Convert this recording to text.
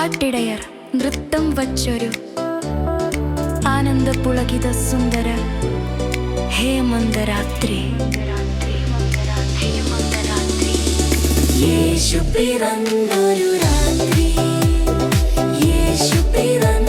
പാട്ടിടയർ നൃത്തം വച്ചൊരു ആനന്ദപുളകിത സുന്ദര ഹേമന്തരാത്രി. യേശു പിറന്നൊരു രാത്രി. യേശു പിറന്നു